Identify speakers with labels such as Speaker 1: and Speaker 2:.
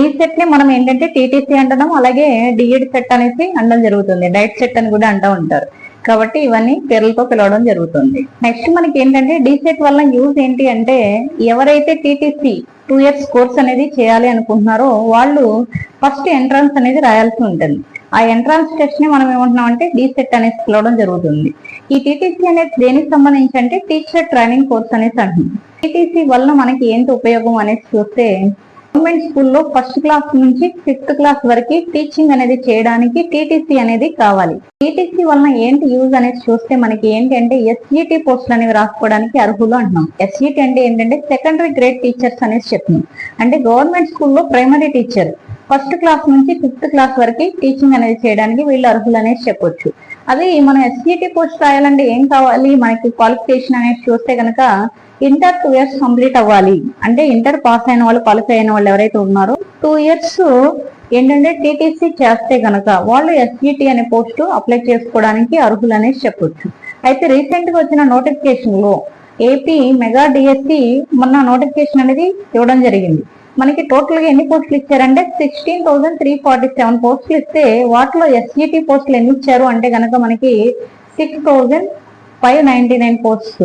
Speaker 1: D సెట్ని మనం ఏంటంటే టీటీసీ అంటున్నాం అలాగే డిఎడ్ సెట్ అనేసి అనడం జరుగుతుంది. డైట్ సెట్ అని కూడా అంటూ ఉంటారు. కాబట్టి ఇవన్నీ పేర్లతో పిలవడం జరుగుతుంది. నెక్స్ట్ మనకి ఏంటంటే డి సెట్ వల్ల యూజ్ ఏంటి అంటే ఎవరైతే టీటీసీ టూ ఇయర్స్ కోర్స్ అనేది చేయాలి అనుకుంటున్నారో వాళ్ళు ఫస్ట్ ఎంట్రన్స్ అనేది రాయాల్సి ఉంటుంది. ఆ ఎంట్రన్స్ టెస్ట్ని మనం ఏమంటున్నాం అంటే డి సెట్ అనేసి పిలవడం జరుగుతుంది. ఈ టీటీసీ అనేది దేనికి సంబంధించి అంటే టీచర్ ట్రైనింగ్ కోర్స్ అనేసి అంటున్నాం. టీటీసీ వల్ల మనకి ఏంటి ఉపయోగం అనేసి చూస్తే గవర్నమెంట్ స్కూల్లో ఫస్ట్ క్లాస్ నుంచి ఫిఫ్త్ క్లాస్ వరకు టీచింగ్ అనేది చేయడానికి టీటీసీ అనేది కావాలి. టీటీసీ వలన ఏంటి యూజ్ అనేది చూస్తే మనకి ఏంటంటే ఎస్ఈటి పోస్టులు అనేవి రాసుకోవడానికి అర్హులు అంటున్నాం. ఎస్ఈటి అంటే ఏంటంటే సెకండరీ గ్రేడ్ టీచర్స్ అనేసి చెప్తున్నాం. అంటే గవర్నమెంట్ స్కూల్లో ప్రైమరీ టీచర్ ఫస్ట్ క్లాస్ నుంచి ఫిఫ్త్ క్లాస్ వరకు టీచింగ్ అనేది చేయడానికి వీళ్ళు అర్హులు అనేది చెప్పొచ్చు. అదే మనం ఎస్ఈటి పోస్ట్ రాయాలంటే ఏం కావాలి? మనకి క్వాలిఫికేషన్ అనేది చూస్తే కనుక ఇంటర్ టూ ఇయర్స్ కంప్లీట్ అవ్వాలి. అంటే ఇంటర్ పాస్ అయిన వాళ్ళు క్వాలిఫై అయిన వాళ్ళు ఎవరైతే ఉన్నారో టూ ఇయర్స్ ఏంటంటే టీటీసీ చేస్తే గనక వాళ్ళు ఎస్జిటి అనే పోస్ట్ అప్లై చేసుకోవడానికి అర్హులు అనేసి చెప్పొచ్చు. అయితే రీసెంట్గా వచ్చిన నోటిఫికేషన్లో ఏపీ మెగా డిఎస్సి మొన్న నోటిఫికేషన్ అనేది ఇవ్వడం జరిగింది. మనకి టోటల్గా ఎన్ని పోస్టులు ఇచ్చారంటే sixteen thousand three forty seven పోస్టులు ఇస్తే వాటిలో ఎస్జిటి పోస్టులు ఎన్ని ఇచ్చారు అంటే గనక మనకి six thousand five ninety nine posts.